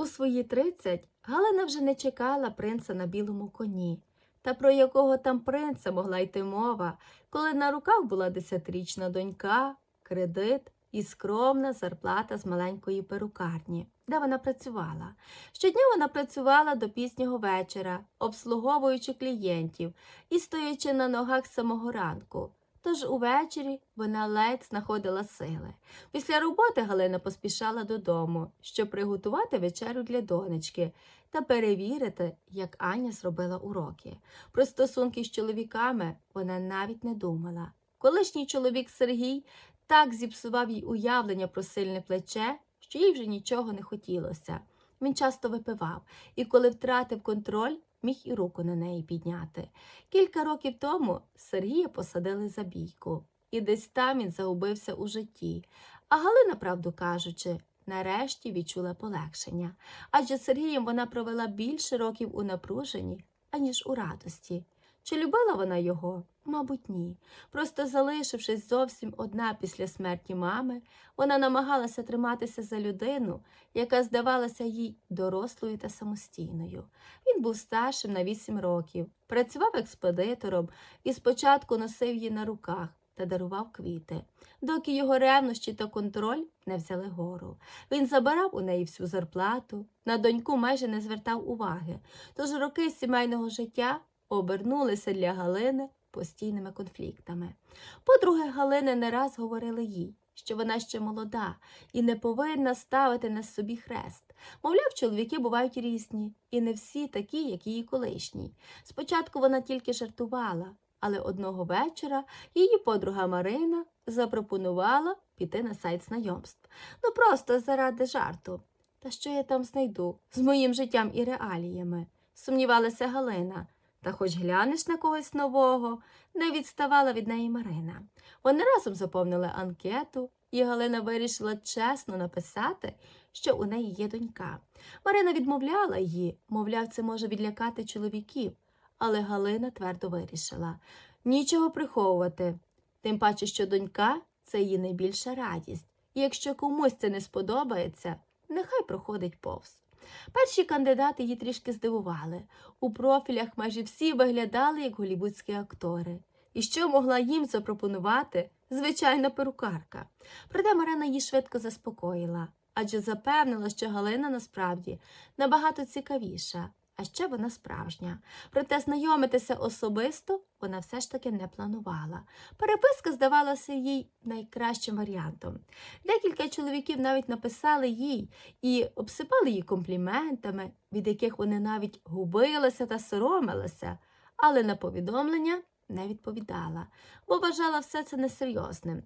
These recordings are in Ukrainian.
У свої тридцять Галина вже не чекала принца на білому коні. Та про якого там принца могла йти мова, коли на руках була десятирічна донька, кредит і скромна зарплата з маленької перукарні, де вона працювала. Щодня вона працювала до пізнього вечора, обслуговуючи клієнтів і стоячи на ногах з самого ранку. Тож увечері вона ледь знаходила сили. Після роботи Галина поспішала додому, щоб приготувати вечерю для донечки та перевірити, як Аня зробила уроки. Про стосунки з чоловіками вона навіть не думала. Колишній чоловік Сергій так зіпсував їй уявлення про сильне плече, що їй вже нічого не хотілося. Він часто випивав, і коли втратив контроль, міг і руку на неї підняти. Кілька років тому Сергія посадили за бійку, і десь там він загубився у житті. А Галина, правду кажучи, нарешті відчула полегшення, адже Сергієм вона провела більше років у напруженні, аніж у радості. Чи любила вона його? Мабуть, ні. Просто залишившись зовсім одна після смерті мами, вона намагалася триматися за людину, яка здавалася їй дорослою та самостійною. Він був старшим на вісім років, працював експедитором і спочатку носив її на руках та дарував квіти, доки його ревнощі та контроль не взяли гору. Він забирав у неї всю зарплату, на доньку майже не звертав уваги, тож роки сімейного життя обернулися для Галини постійними конфліктами. Подруги Галини не раз говорили їй, що вона ще молода і не повинна ставити на собі хрест. Мовляв, чоловіки бувають різні, і не всі такі, як її колишній. Спочатку вона тільки жартувала, але одного вечора її подруга Марина запропонувала піти на сайт знайомств. Ну просто заради жарту. Та що я там знайду з моїм життям і реаліями? Сумнівалася Галина. Та хоч глянеш на когось нового, не відставала від неї Марина. Вони разом заповнили анкету, і Галина вирішила чесно написати, що у неї є донька. Марина відмовляла її, мовляв, це може відлякати чоловіків, але Галина твердо вирішила нічого приховувати. Тим паче, що донька це її найбільша радість, і якщо комусь це не сподобається, нехай проходить повз. Перші кандидати її трішки здивували. У профілях майже всі виглядали як голівудські актори. І що могла їм запропонувати звичайна перукарка? Проте Марина її швидко заспокоїла, адже запевнила, що Галина насправді набагато цікавіша, а ще вона справжня. Проте знайомитися особисто вона все ж таки не планувала. Переписка здавалася їй найкращим варіантом. Декілька чоловіків навіть написали їй і обсипали її компліментами, від яких вони навіть губилися та соромилися, але на повідомлення не відповідала, бо вважала все це несерйозним.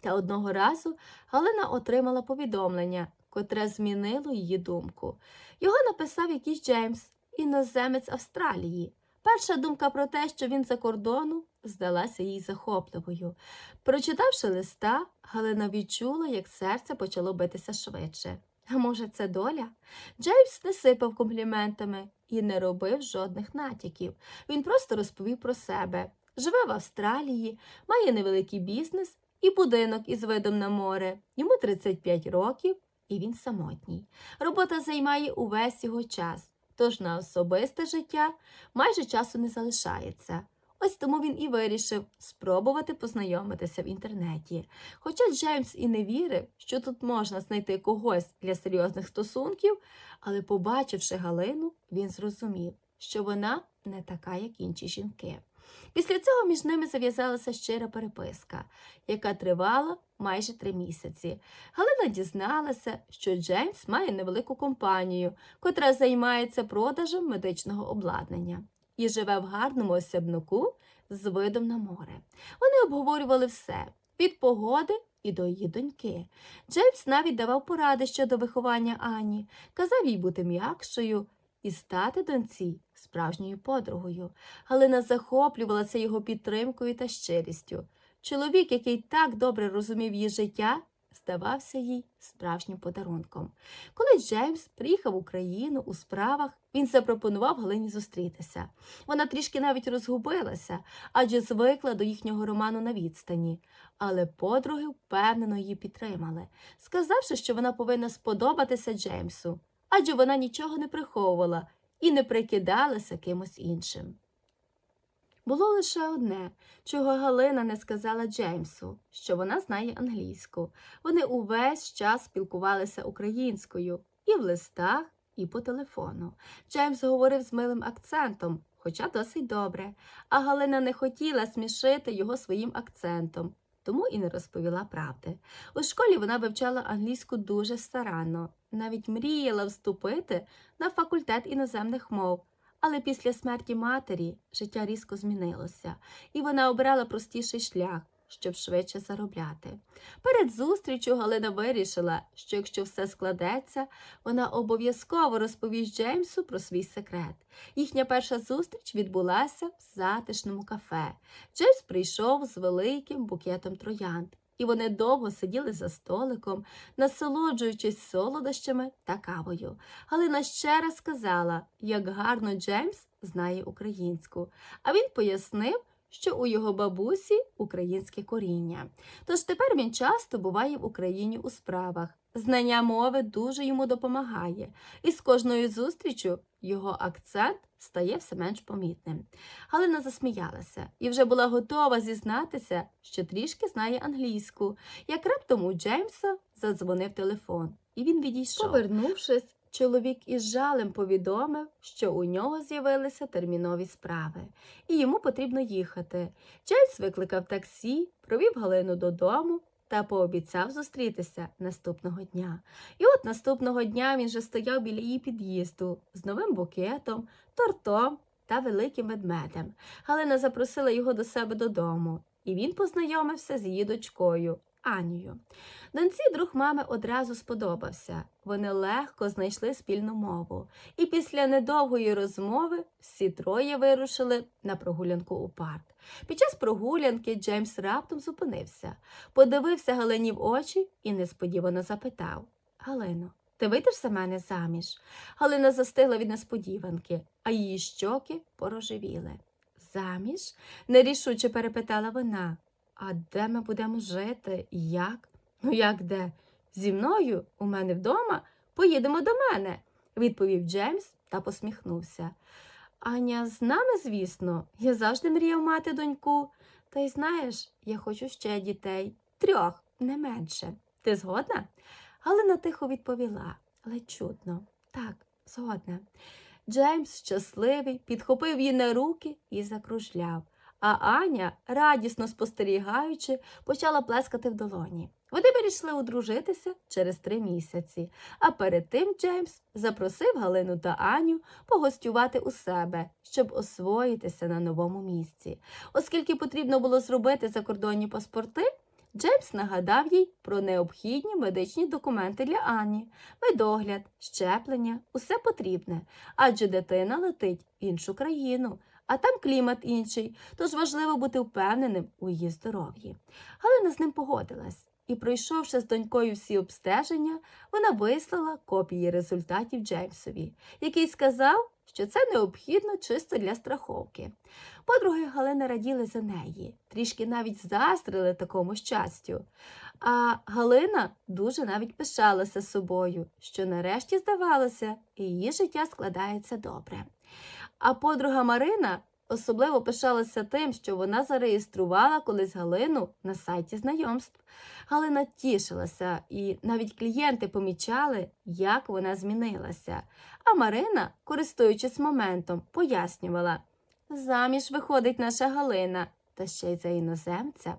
Та одного разу Галина отримала повідомлення, котре змінило її думку. Його написав якийсь Джеймс, іноземець Австралії. Перша думка про те, що він за кордону, здалася їй захопливою. Прочитавши листа, Галина відчула, як серце почало битися швидше. А може, це доля? Джеймс не сипав компліментами і не робив жодних натяків. Він просто розповів про себе. Живе в Австралії, має невеликий бізнес і будинок із видом на море. Йому 35 років, і він самотній. Робота займає увесь його час, тож на особисте життя майже часу не залишається. Ось тому він і вирішив спробувати познайомитися в інтернеті. Хоча Джеймс і не вірив, що тут можна знайти когось для серйозних стосунків, але, побачивши Галину, він зрозумів, що вона не така, як інші жінки. Після цього між ними зав'язалася щира переписка, яка тривала майже три місяці. Галина дізналася, що Джеймс має невелику компанію, котра займається продажем медичного обладнання і живе в гарному особняку з видом на море. Вони обговорювали все від погоди і до її доньки. Джеймс навіть давав поради щодо виховання Ані, казав їй бути м'якшою і стати доньці справжньою подругою. Галина захоплювалася його підтримкою та щирістю. Чоловік, який так добре розумів її життя, здавався їй справжнім подарунком. Коли Джеймс приїхав в Україну у справах, він запропонував Галині зустрітися. Вона трішки навіть розгубилася, адже звикла до їхнього роману на відстані. Але подруги впевнено її підтримали, сказавши, що вона повинна сподобатися Джеймсу. Адже вона нічого не приховувала і не прикидалася кимось іншим. Було лише одне, чого Галина не сказала Джеймсу, що вона знає англійську. Вони увесь час спілкувалися українською і в листах, і по телефону. Джеймс говорив з милим акцентом, хоча досить добре, а Галина не хотіла смішити його своїм акцентом, тому і не розповіла правди. У школі вона вивчала англійську дуже старанно, навіть мріяла вступити на факультет іноземних мов. Але після смерті матері життя різко змінилося, і вона обирала простіший шлях, щоб швидше заробляти. Перед зустрічю Галина вирішила, що якщо все складеться, вона обов'язково розповість Джеймсу про свій секрет. Їхня перша зустріч відбулася в затишному кафе. Джеймс прийшов з великим букетом троянд, і вони довго сиділи за столиком, насолоджуючись солодощами та кавою. Галина ще раз сказала, як гарно Джеймс знає українську, а він пояснив, що у його бабусі українське коріння. Тож тепер він часто буває в Україні у справах. Знання мови дуже йому допомагає, і з кожною зустрічю його акцент стає все менш помітним. Галина засміялася і вже була готова зізнатися, що трішки знає англійську, як раптом у Джеймса задзвонив телефон, і він відійшов. Повернувшись, чоловік із жалем повідомив, що у нього з'явилися термінові справи, і йому потрібно їхати. Джеймс викликав таксі, провів Галину додому та пообіцяв зустрітися наступного дня. І от наступного дня він же стояв біля її під'їзду з новим букетом, тортом та великим ведмедем. Галина запросила його до себе додому, і він познайомився з її дочкою. Анію. Доньці друг мами одразу сподобався. Вони легко знайшли спільну мову. І після недовгої розмови всі троє вирушили на прогулянку у парк. Під час прогулянки Джеймс раптом зупинився, подивився Галині в очі і несподівано запитав Галино, ти вийдеш за мене заміж? Галина застигла від несподіванки, а її щоки порожевіли. Заміж? нерішуче перепитала вона. А де ми будемо жити? і Як? Ну, як де? Зі мною у мене вдома поїдемо до мене, відповів Джеймс та посміхнувся. Аня, з нами, звісно, я завжди мріяв мати доньку. Та й знаєш, я хочу ще дітей. Трьох, не менше. Ти згодна? Галина тихо відповіла, але чутно. Так, згодна. Джеймс, щасливий, підхопив її на руки і закружляв. А Аня, радісно спостерігаючи, почала плескати в долоні. Вони вирішили одружитися через три місяці, а перед тим Джеймс запросив Галину та Аню погостювати у себе, щоб освоїтися на новому місці. Оскільки потрібно було зробити закордонні паспорти, Джеймс нагадав їй про необхідні медичні документи для Ані, медогляд, щеплення, усе потрібне, адже дитина летить в іншу країну а там клімат інший, тож важливо бути впевненим у її здоров'ї. Галина з ним погодилась. І, пройшовши з донькою всі обстеження, вона вислала копії результатів Джеймсові, який сказав, що це необхідно чисто для страховки. Подруги Галини раділи за неї, трішки навіть заздрили такому щастю. А Галина дуже навіть пишалася собою, що нарешті здавалося, її життя складається добре. А подруга Марина особливо пишалася тим, що вона зареєструвала колись Галину на сайті знайомств. Галина тішилася, і навіть клієнти помічали, як вона змінилася. А Марина, користуючись моментом, пояснювала заміж виходить наша Галина. Та ще й за іноземця.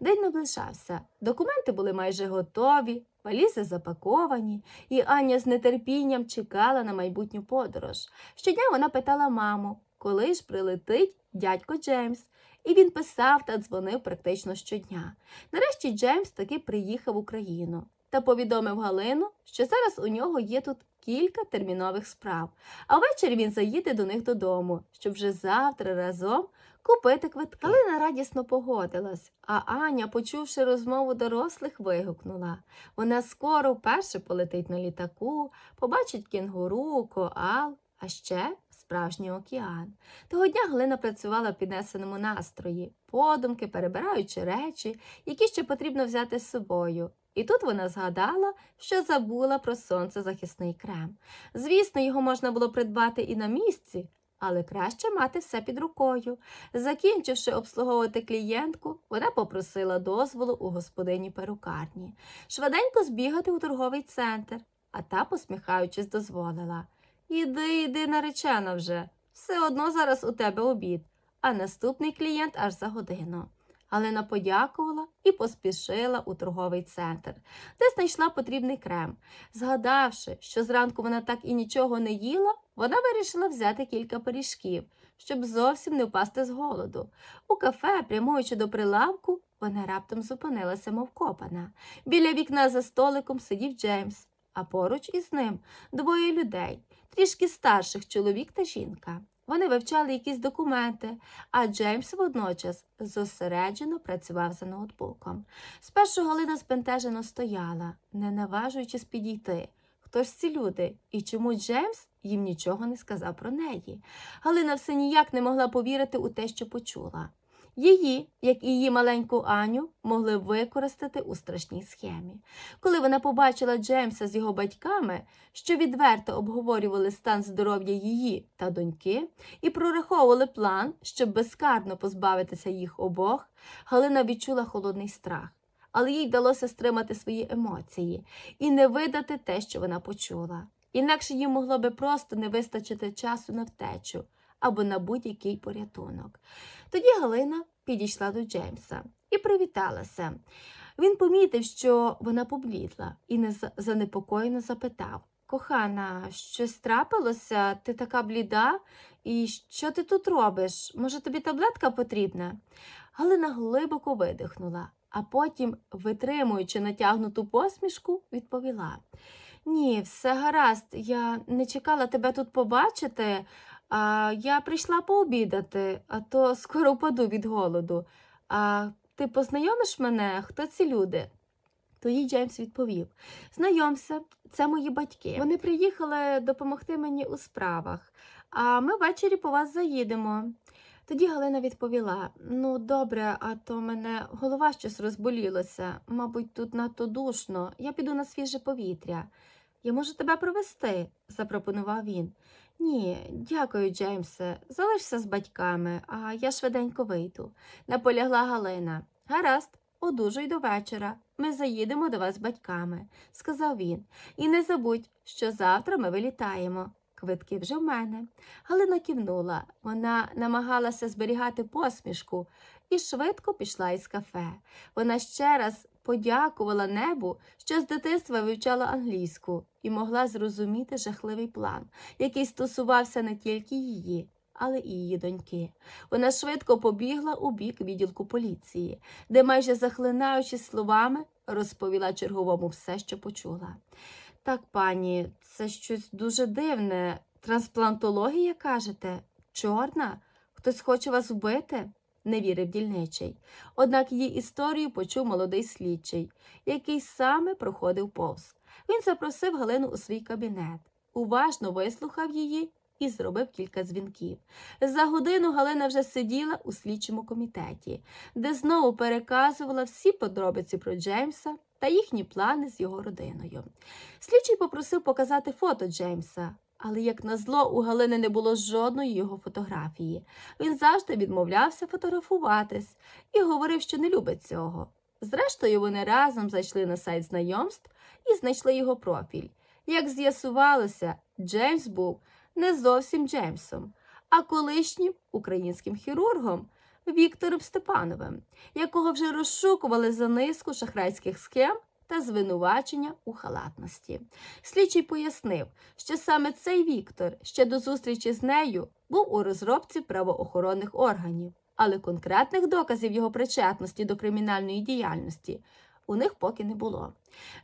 День наближався. Документи були майже готові, валізи запаковані, і Аня з нетерпінням чекала на майбутню подорож. Щодня вона питала маму, коли ж прилетить дядько Джеймс. І він писав та дзвонив практично щодня. Нарешті Джеймс таки приїхав в Україну та повідомив Галину, що зараз у нього є тут кілька термінових справ, а ввечері він заїде до них додому, щоб вже завтра разом купити квитки. Галина радісно погодилась, а Аня, почувши розмову дорослих, вигукнула. Вона скоро вперше полетить на літаку, побачить кінгуру, коал, а ще справжній океан. Того дня Галина працювала в піднесеному настрої, подумки, перебираючи речі, які ще потрібно взяти з собою. І тут вона згадала, що забула про сонцезахисний крем. Звісно, його можна було придбати і на місці, але краще мати все під рукою. Закінчивши обслуговувати клієнтку, вона попросила дозволу у господині перукарні. Швиденько збігати у торговий центр, а та, посміхаючись, дозволила. Іди, іди, наречена вже. Все одно зараз у тебе обід, а наступний клієнт аж за годину. Галина подякувала і поспішила у торговий центр, де знайшла потрібний крем. Згадавши, що зранку вона так і нічого не їла, вона вирішила взяти кілька пиріжків, щоб зовсім не впасти з голоду. У кафе, прямуючи до прилавку, вона раптом зупинилася, мов копана. Біля вікна за столиком сидів Джеймс, а поруч із ним двоє людей, трішки старших чоловік та жінка. Вони вивчали якісь документи, а Джеймс водночас зосереджено працював за ноутбуком. Спершу Галина спентежено стояла, не наважуючись підійти. Хто ж ці люди і чому Джеймс їм нічого не сказав про неї? Галина все ніяк не могла повірити у те, що почула. Її, як і її маленьку Аню, могли використати у страшній схемі. Коли вона побачила Джеймса з його батьками, що відверто обговорювали стан здоров'я її та доньки, і прораховували план, щоб безкарно позбавитися їх обох, Галина відчула холодний страх. Але їй вдалося стримати свої емоції і не видати те, що вона почула. Інакше їй могло би просто не вистачити часу на втечу або на будь-який порятунок. Тоді Галина підійшла до Джеймса і привіталася. Він помітив, що вона поблідла, і занепокоєно запитав Кохана, щось трапилося? Ти така бліда? І що ти тут робиш? Може, тобі таблетка потрібна? Галина глибоко видихнула, а потім, витримуючи натягнуту посмішку, відповіла Ні, все гаразд, я не чекала тебе тут побачити. А, я прийшла пообідати, а то скоро впаду від голоду. А ти познайомиш мене? Хто ці люди? Тоді Джеймс відповів Знайомся, це мої батьки. Вони приїхали допомогти мені у справах, а ми ввечері по вас заїдемо. Тоді Галина відповіла Ну, добре, а то мене голова щось розболілося. Мабуть, тут надто душно. Я піду на свіже повітря. Я можу тебе провести, запропонував він. Ні, дякую, Джеймсе. Залишся з батьками, а я швиденько вийду. Наполягла Галина. Гаразд, одужуй до вечора. Ми заїдемо до вас з батьками, сказав він. І не забудь, що завтра ми вилітаємо. Квитки вже в мене. Галина кивнула. Вона намагалася зберігати посмішку і швидко пішла із кафе. Вона ще раз подякувала небу, що з дитинства вивчала англійську і могла зрозуміти жахливий план, який стосувався не тільки її, але і її доньки. Вона швидко побігла у бік відділку поліції, де, майже захлинаючись словами, розповіла черговому все, що почула. Так, пані, це щось дуже дивне. Трансплантологія, кажете? Чорна? Хтось хоче вас вбити? Не вірив дільничий. Однак її історію почув молодий слідчий, який саме проходив повз. Він запросив Галину у свій кабінет, уважно вислухав її і зробив кілька дзвінків. За годину Галина вже сиділа у слідчому комітеті, де знову переказувала всі подробиці про Джеймса та їхні плани з його родиною. Слідчий попросив показати фото Джеймса. Але, як назло, у Галини не було жодної його фотографії. Він завжди відмовлявся фотографуватись і говорив, що не любить цього. Зрештою, вони разом зайшли на сайт знайомств і знайшли його профіль. Як з'ясувалося, Джеймс був не зовсім Джеймсом, а колишнім українським хірургом Віктором Степановим, якого вже розшукували за низку шахрайських схем та звинувачення у халатності. Слідчий пояснив, що саме цей Віктор ще до зустрічі з нею був у розробці правоохоронних органів, але конкретних доказів його причетності до кримінальної діяльності у них поки не було.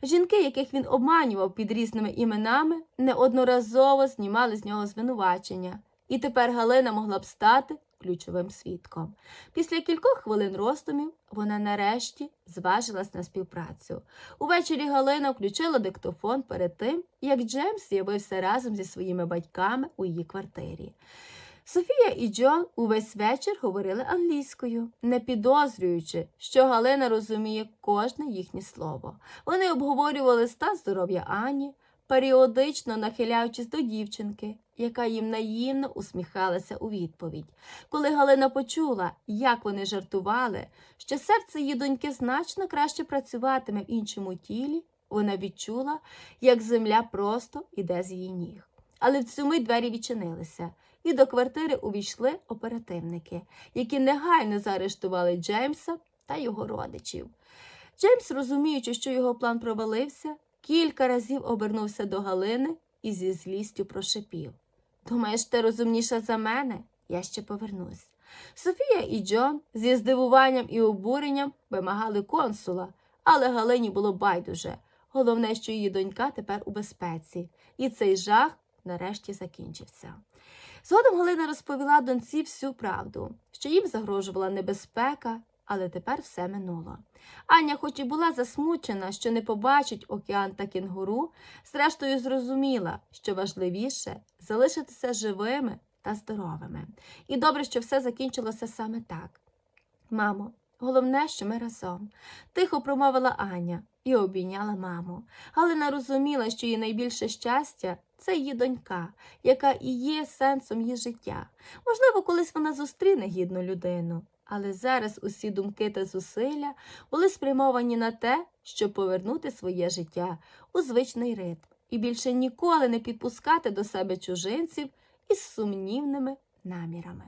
Жінки, яких він обманював під різними іменами, неодноразово знімали з нього звинувачення, і тепер Галина могла б стати ключовим свідком. Після кількох хвилин роздумів вона нарешті зважилась на співпрацю. Увечері Галина включила диктофон перед тим, як Джеймс з'явився разом зі своїми батьками у її квартирі. Софія і Джон увесь вечір говорили англійською, не підозрюючи, що Галина розуміє кожне їхнє слово. Вони обговорювали стан здоров'я Ані, періодично нахиляючись до дівчинки, яка їм наївно усміхалася у відповідь. Коли Галина почула, як вони жартували, що серце її доньки значно краще працюватиме в іншому тілі, вона відчула, як земля просто іде з її ніг. Але в цю мить двері відчинилися, і до квартири увійшли оперативники, які негайно заарештували Джеймса та його родичів. Джеймс, розуміючи, що його план провалився, кілька разів обернувся до Галини і зі злістю прошипів. Думаєш, ти розумніша за мене? Я ще повернусь. Софія і Джон зі здивуванням і обуренням вимагали консула, але Галині було байдуже. Головне, що її донька тепер у безпеці, і цей жах нарешті закінчився. Згодом Галина розповіла доньці всю правду, що їм загрожувала небезпека, але тепер все минуло. Аня, хоч і була засмучена, що не побачить океан та кінгуру, зрештою зрозуміла, що важливіше залишитися живими та здоровими. І добре, що все закінчилося саме так. Мамо, головне, що ми разом. Тихо промовила Аня і обійняла маму. Галина розуміла, що її найбільше щастя це її донька, яка і є сенсом її життя. Можливо, колись вона зустріне гідну людину. Але зараз усі думки та зусилля були спрямовані на те, щоб повернути своє життя у звичний ритм і більше ніколи не підпускати до себе чужинців із сумнівними намірами.